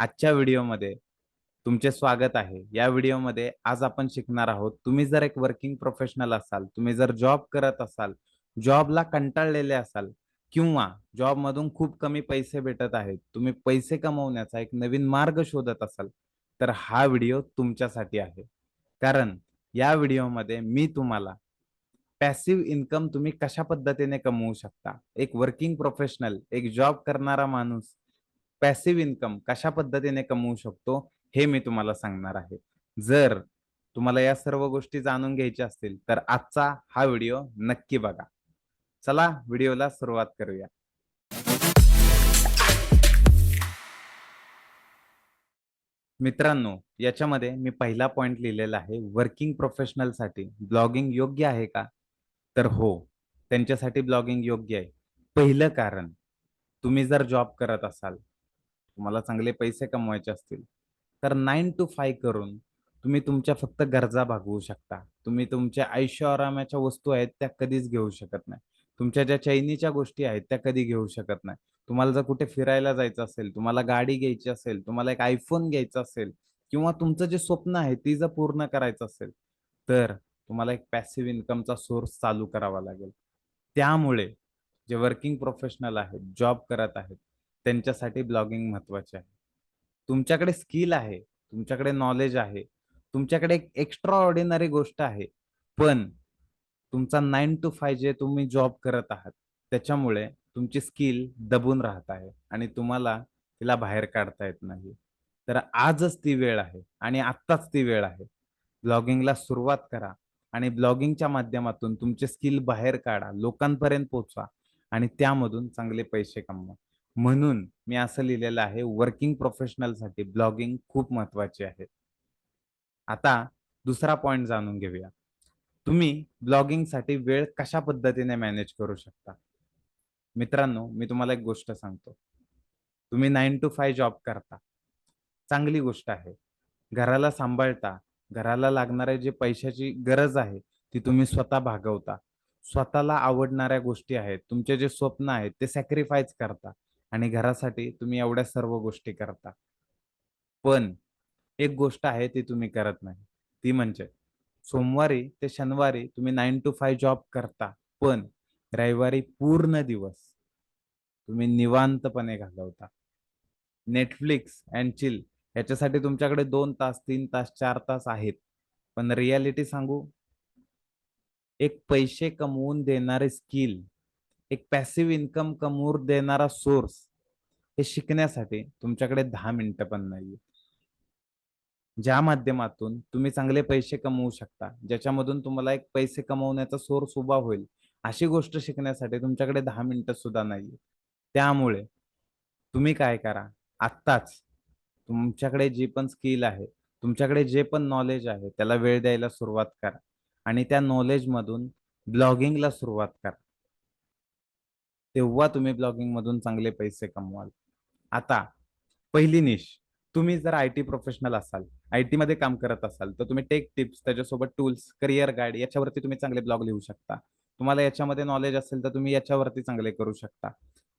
आजच्या व्हिडिओमध्ये तुमचे स्वागत आहे. या व्हिडिओमध्ये आज आपण शिकणार आहोत. तुम्ही जर एक वर्किंग प्रोफेशनल असाल तुम्ही जर जॉब करत असाल जॉबला कंटाळलेले असाल किंवा जॉब मधून खूप कमी पैसे भेटत आहेत तुम्ही पैसे कमवण्याचा एक नवीन मार्ग शोधत असाल तर हा व्हिडिओ तुमच्यासाठी आहे. कारण या व्हिडिओमध्ये मी तुम्हाला पॅसिव्ह इन्कम तुम्ही कशा पद्धतीने कमवू शकता? एक वर्किंग प्रोफेशनल एक जॉब करणारा माणूस पॅसिव्ह इन्कम कशा पद्धतीने कमवू शकतो हे मी तुम्हाला सांगणार आहे. जर तुम्हाला या सर्व गोष्टी जाणून घ्यायच्या असतील तर आजचा हा व्हिडिओ नक्की बघा. चला व्हिडिओला सुरुवात करूया. मित्रांनो याच्यामध्ये मी पहिला पॉइंट लिहिलेला आहे वर्किंग प्रोफेशनलसाठी. ब्लॉगिंग योग्य आहे का? तर हो त्यांच्यासाठी ब्लॉगिंग योग्य आहे. पहिलं कारण तुम्ही जर जॉब करत असाल तुम्हाला चांगले पैसे कमवायचे असतील तर नाईन टू फाय करून तुम्ही तुमच्या फक्त गरजा भागवू शकता. तुम्ही तुमच्या आयुष्य आरामाच्या वस्तू आहेत त्या कधीच घेऊ शकत नाही. तुमच्या ज्या चैनीच्या गोष्टी आहेत त्या कधी घेऊ शकत नाही. तुम्हाला जर कुठे फिरायला जायचं असेल तुम्हाला गाडी घ्यायची असेल तुम्हाला एक आयफोन घ्यायचा असेल किंवा तुमचं जे स्वप्न आहे ती जर पूर्ण करायचं असेल तर तुम्हाला एक पॅसिव्ह इन्कमचा सोर्स चालू करावा लागेल. त्यामुळे जे वर्किंग प्रोफेशनल आहेत जॉब करत आहेत त्यांच्यासाठी ब्लॉगिंग महत्त्वाचे आहे. तुमच्याकडे स्किल आहे तुमच्याकडे नॉलेज आहे तुमच्याकडे एक एक्स्ट्रा ऑर्डिनरी गोष्ट आहे. पण तुमचा नाईन टू फाय जे तुम्ही जॉब करत आहात त्याच्यामुळे तुमची स्किल दबून राहत आहे आणि तुम्हाला तिला बाहेर काढता येत नाही. तर आजच ती वेळ आहे आणि आत्ताच ती वेळ आहे. ब्लॉगिंगला सुरुवात करा आणि ब्लॉगिंगच्या माध्यमातून तुमचे स्किल बाहेर काढा लोकांपर्यंत पोहोचवा आणि त्यामधून चांगले पैसे कमवा. म्हणून मी असं लिहिलेलं आहे वर्किंग प्रोफेशनलसाठी ब्लॉगिंग खूप महत्वाची आहे. आता दुसरा पॉइंट जाणून घेऊया. तुम्ही ब्लॉगिंगसाठी वेळ कशा पद्धतीने मॅनेज करू शकता? मित्रांनो मी तुम्हाला एक गोष्ट सांगतो. तुम्ही नाईन टू फाय जॉब करता. चांगली गोष्ट आहे. घराला सांभाळता. घराला लागणारे जे पैशाची गरज आहे ती तुम्ही स्वतः भागवता. स्वतःला आवडणाऱ्या गोष्टी आहेत तुमचे जे स्वप्न आहेत ते सॅक्रिफाईस करता. आणि घरासाठी तुम्ही एवढ्या सर्व गोष्टी करता. पण एक गोष्ट आहे ती तुम्ही करत नाही. ती म्हणजे सोमवारी ते शनिवारी तुम्ही नाईन टू फाय जॉब करता पण रविवारी पूर्ण दिवस तुम्ही निवांतपणे घालवता. नेटफ्लिक्स अँड चिल याच्यासाठी तुमच्याकडे दोन तास तीन तास चार तास आहेत. पण रियालिटी सांगू एक पैसे कमवून देणारे स्किल एक पॅसिव्ह इन्कम कमवून देणारा सोर्स हे शिकण्यासाठी तुमच्याकडे दहा मिनिटं पण नाहीये. ज्या माध्यमातून तुम्ही चांगले पैसे कमवू शकता ज्याच्यामधून तुम्हाला एक पैसे कमवण्याचा सोर्स उभा होईल अशी गोष्ट शिकण्यासाठी तुमच्याकडे दहा मिनिटं सुद्धा नाहीये. त्यामुळे तुम्ही काय करा आत्ताच तुमच्याकडे जी पण स्किल आहे तुमच्याकडे जे पण नॉलेज आहे त्याला वेळ द्यायला सुरुवात करा आणि त्या नॉलेज मधून ब्लॉगिंगला सुरुवात करा. तेव्हा तुम्ही ब्लॉगिंग मधून चांगले पैसे कमवाल. आता पहिली निश तुम्ही जर आय टी प्रोफेशनल असाल आय टी मध्ये काम करत असाल तर तुम्ही टेक टिप्स त्याच्यासोबत टूल्स करिअर गाईड याच्यावरती तुम्ही चांगले ब्लॉग लिहू शकता. तुम्हाला याच्यामध्ये नॉलेज असेल तर तुम्ही याच्यावरती चांगले करू शकता.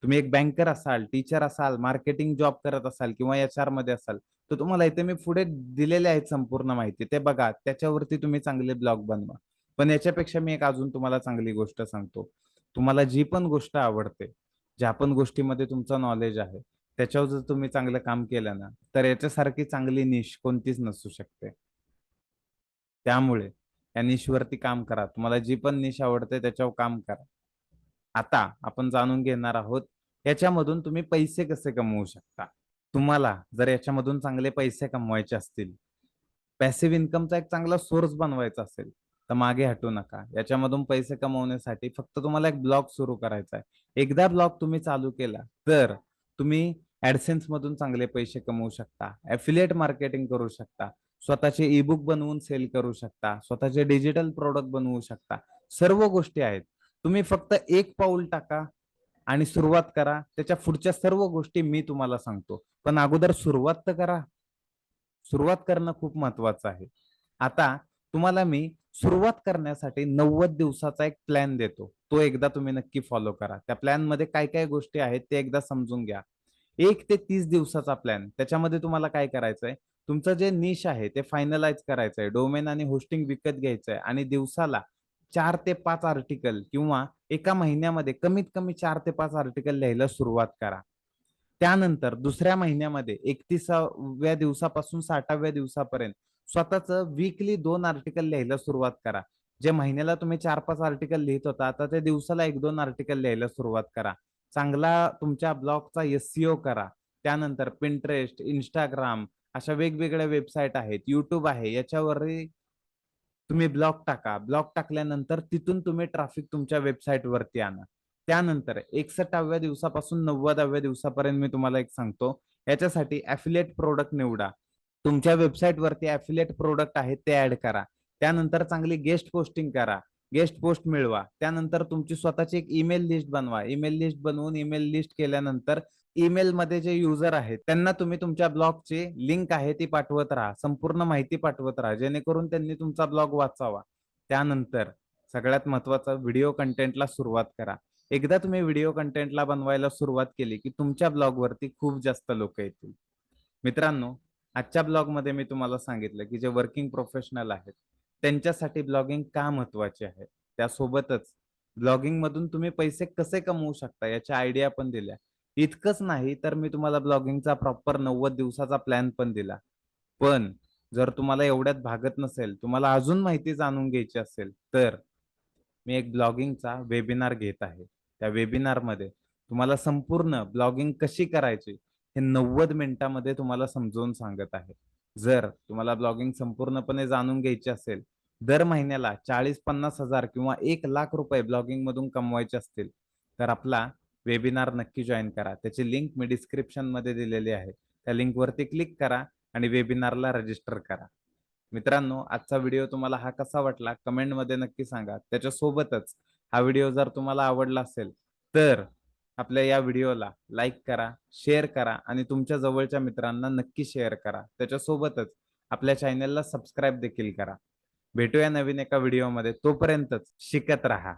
तुम्ही एक बँकर असाल टीचर असाल मार्केटिंग जॉब करत असाल किंवा एच आरमध्ये असाल तर तुम्हाला इथे मी पुढे दिलेले आहेत संपूर्ण माहिती. ते बघा त्याच्यावरती तुम्ही चांगले ब्लॉग बनवा. पण याच्यापेक्षा मी एक अजून तुम्हाला चांगली गोष्ट सांगतो. तुम्हाला जी पण गोष्ट आवडते ज्या पण गोष्टीमध्ये तुमचं नॉलेज आहे त्याच्यावर जर तुम्ही चांगलं काम केलं ना तर याच्यासारखी चांगली निश कोणतीच नसू शकते. त्यामुळे या निशवरती काम करा. तुम्हाला जी पण निश आवडते त्याच्यावर काम करा. आता आपण जाणून घेणार आहोत याच्यामधून तुम्ही पैसे कसे कमवू शकता? तुम्हाला जर याच्यामधून चांगले पैसे कमवायचे असतील पॅसिव्ह इन्कमचा एक चांगला सोर्स बनवायचा असेल तर मागे हटू नका. याच्यामधून पैसे कमवण्यासाठी फक्त तुम्हाला एक ब्लॉग सुरू करायचा आहे. एकदा ब्लॉग तुम्ही चालू केला तर तुम्ही ऍडसेन्स मधून चांगले पैसे कमवू शकता. ऍफिलिएट मार्केटिंग करू शकता. स्वतःचे ई बुक बनवून सेल करू शकता. स्वतःचे डिजिटल प्रोडक्ट बनवू शकता. सर्व गोष्टी आहेत. तुम्ही फक्त एक पाऊल टाका आणि सुरुवात करा. त्याच्या पुढच्या सर्व गोष्टी मी तुम्हाला सांगतो. पण अगोदर सुरुवात तर करा. सुरुवात करणं खूप महत्वाचं आहे. आता तुम्हाला मी सुरुवात करण्यासाठी नव्वद दिवसाचा एक प्लॅन देतो. तो एकदा तुम्ही नक्की फॉलो करा. त्या प्लॅनमध्ये काय काय गोष्टी आहेत ते एकदा समजून घ्या. एक ते तीस दिवसाचा प्लॅन त्याच्यामध्ये तुम्हाला काय करायचंय? तुमचं जे निश आहे ते फायनलाइज करायचंय. डोमेन आणि होस्टिंग विकत घ्यायचंय. आणि दिवसाला चार ते पाच आर्टिकल किंवा एका महिन्यामध्ये कमीत कमी चार ते पाच आर्टिकल लिहायला सुरुवात करा. त्यानंतर दुसऱ्या महिन्यामध्ये एकतीसाव्या दिवसापासून साठाव्या दिवसापर्यंत स्वतःच वीकली दोन आर्टिकल लिहायला सुरुवात करा. जे महिन्याला तुम्ही चार पाच आर्टिकल लिहित होता आता ते दिवसाला एक दोन आर्टिकल लिहायला सुरुवात करा. चांगला तुमच्या ब्लॉगचा एससीओ करा. त्यानंतर पिंटरेस्ट इंस्टाग्राम अशा वेगवेगळ्या वेबसाईट आहेत युट्यूब आहे याच्यावरही तुम्ही ब्लॉग टाका. ब्लॉग टाकल्यानंतर तिथून तुम्ही ट्रॅफिक तुमच्या वेबसाईट वरती आणा. त्यानंतर एकसष्टाव्या दिवसापासून नव्वदाव्या दिवसापर्यंत मी तुम्हाला एक सांगतो. याच्यासाठी ऍफिलेट प्रोडक्ट निवडा. तुमच्या वेबसाईट वरती ऍफिलेट प्रोडक्ट आहेत ते ऍड करा. त्यानंतर चांगली गेस्ट पोस्टिंग करा. गेस्ट पोस्ट मिळवा. त्यानंतर तुमची स्वतःची एक ईमेल लिस्ट बनवा. ईमेल लिस्ट बनवून ईमेल लिस्ट केल्यानंतर ईमेल मध्ये जे युजर आहेत त्यांना तुम्ही तुमच्या ब्लॉगची लिंक आहे ती पाठवत राहा. संपूर्ण माहिती पाठवत राहा. जेणेकरून त्यांनी तुमचा ब्लॉग वाचावा. त्यानंतर सगळ्यात महत्त्वाचा व्हिडिओ कंटेंटला सुरुवात करा. एकदा तुम्ही व्हिडिओ कंटेंटला बनवायला सुरुवात केली की तुमच्या ब्लॉगवरती खूप जास्त लोक येतील. मित्रांनो आजच्या ब्लॉगमध्ये मी तुम्हाला सांगितलं की जे वर्किंग प्रोफेशनल आहेत त्यांच्यासाठी ब्लॉगिंग का महत्त्वाचे आहे? त्यासोबतच ब्लॉगिंग मधून तुम्ही पैसे कसे कमवू शकता याच्या आयडिया पण दिल्या. इतकंच नाही तर मी तुम्हाला ब्लॉगिंगचा प्रॉपर नव्वद दिवसाचा प्लॅन पण दिला. पण जर तुम्हाला एवढ्यात भागत नसेल तुम्हाला अजून माहिती जाणून घ्यायची असेल तर मी एक ब्लॉगिंगचा वेबिनार घेत आहे. त्या वेबिनारमध्ये तुम्हाला संपूर्ण ब्लॉगिंग कशी करायची हे नव्वद मिनिटामध्ये तुम्हाला समजावून सांगत आहे. जर तुम्हाला ब्लॉगिंग संपूर्णपणे जाणून घ्यायची असेल दर महिन्याला चाळीस पन्नास हजार किंवा एक लाख रुपये ब्लॉगिंग मधून कमवायचे असतील तर आपला वेबिनार नक्की जॉईन करा. त्याची लिंक मी डिस्क्रिप्शनमध्ये दिलेली आहे. त्या लिंक वरती क्लिक करा आणि वेबिनारला रजिस्टर करा. मित्रांनो आजचा व्हिडिओ तुम्हाला हा कसा वाटला कमेंटमध्ये नक्की सांगा. त्याच्यासोबतच हा व्हिडिओ जर तुम्हाला आवडला असेल तर आपल्या या व्हिडिओला लाईक करा शेअर करा आणि तुमच्या जवळच्या मित्रांना नक्की शेअर करा. त्याच्यासोबतच आपल्या चॅनलला सबस्क्राईब देखील करा. भेटूया नवीन एका व्हिडिओमध्ये. तोपर्यंतच शिकत राहा.